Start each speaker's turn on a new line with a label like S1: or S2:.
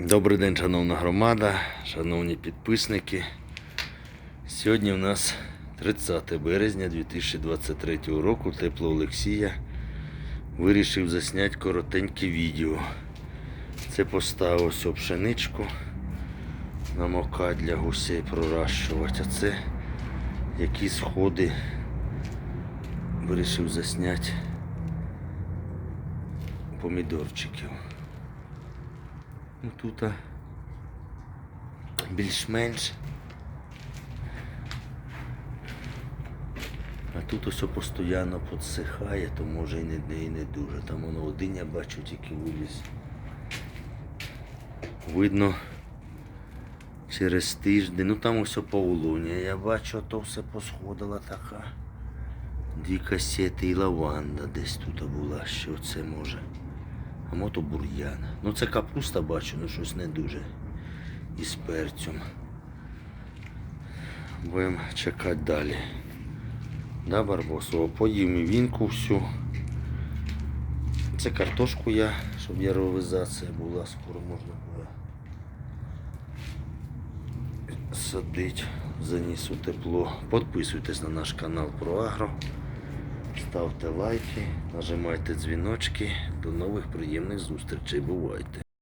S1: Добрий день, шановна громада, шановні підписники. Сьогодні у нас 30 березня 2023 року. Тепло Олексія вирішив засняти коротеньке відео. Це поставив ось пшеничку намокати для гусей проращувати. А це які сходи вирішив засняти помідорчиків. Ну тут більш-менш. А тут ось постійно підсихає, то може і не, і не дуже. Там воно один я бачу тільки виліз. Видно через тиждень. Ну там ось полуня. Я бачу, то все посходила така. Дві касети і лаванда десь тут була, що це може. А мото бур'ян. Ну це капуста бачу, ну щось не дуже. Із перцем. Будемо чекати далі. Да, Барбосова? Поїм і вінку всю. Це картошку я, щоб яровизація була, скоро можна буде садити. Заніс у тепло. Підписуйтесь на наш канал про Агро. Ставте лайки, нажимайте дзвіночки. До нових приємних зустрічей. Бувайте!